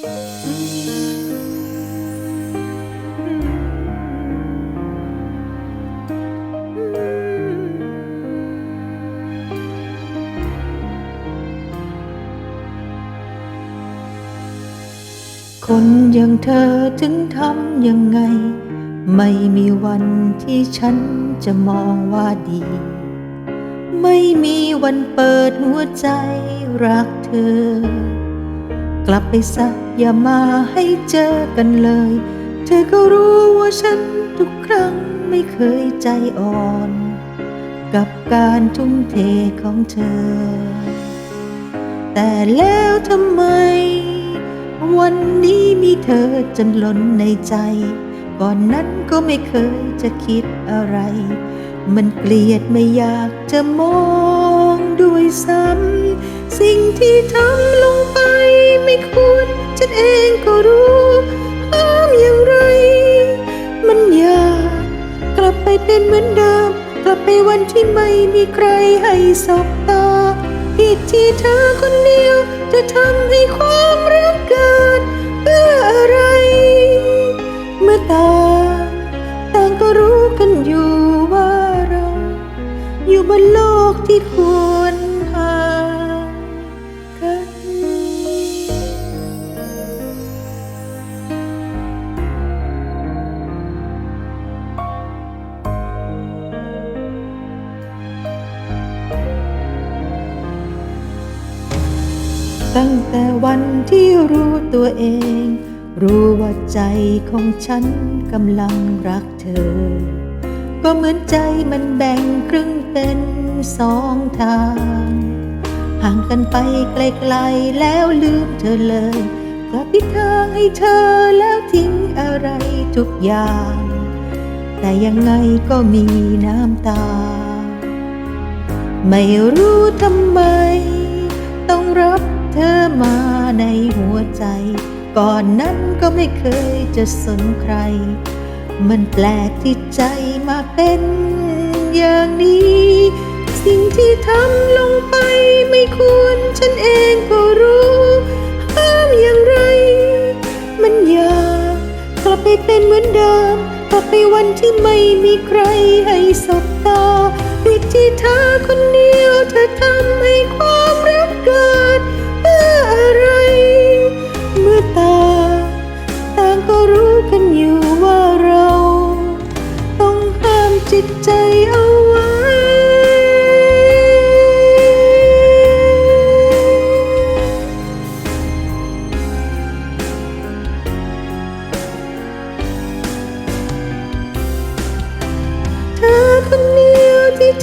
คนอย่างเธอถึงทำยังไง ไม่มีวันที่ฉันจะมองว่าดี ไม่มีวันเปิดหัวใจรักเธอ ลับไปซะอย่ามาให้เจอกันเลย เธอก็รู้ว่าฉันทุกครั้งไม่เคยใจอ่อน กับการทุ่มเทของเธอ แต่แล้วทำไม วันนี้มีเธอจนล้นในใจ ก่อนนั้นก็ไม่เคยจะคิดอะไร มันเกลียดไม่อยากจะมองด้วยซ้ำสิ่งที่ทำลงไปไม่ กลับไปวันที่ไม่มีใครให้สบตาผิดที่เธอคนเดียวจะทำให้ความรักเกิดเพื่ออะไร เมื่อตาต่างก็รู้กันอยู่ว่าเรา อยู่บนโลกที่ควร ตั้งแต่วันที่รู้ตัวเอง รู้ว่าใจของฉันกำลังรักเธอ ก็เหมือนใจมันแบ่งครึ่งเป็นสองทาง ห่างกันไปไกลๆแล้วลืมเธอเลยกลับพิดทางให้เธอแล้วทิ้งอะไรทุกอย่าง แต่ยังไงก็มีน้ำตา ไม่รู้ทำไม ต้องรับ อมาในหัวใจ ก่อนนั้นก็ไม่เคยจะสนใคร มันแปลกที่ใจมาเป็นอย่างนี้ สิ่งที่ทำลงไปไม่ควรฉันเองก็รู้ห้ามอย่างไร มันยากกลับไปเป็นเหมือนเดิมกลับไปวันที่ไม่มีใครให้สบตาผิดที่เธอคนเดียวเธอทำให้ความ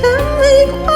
ยวที่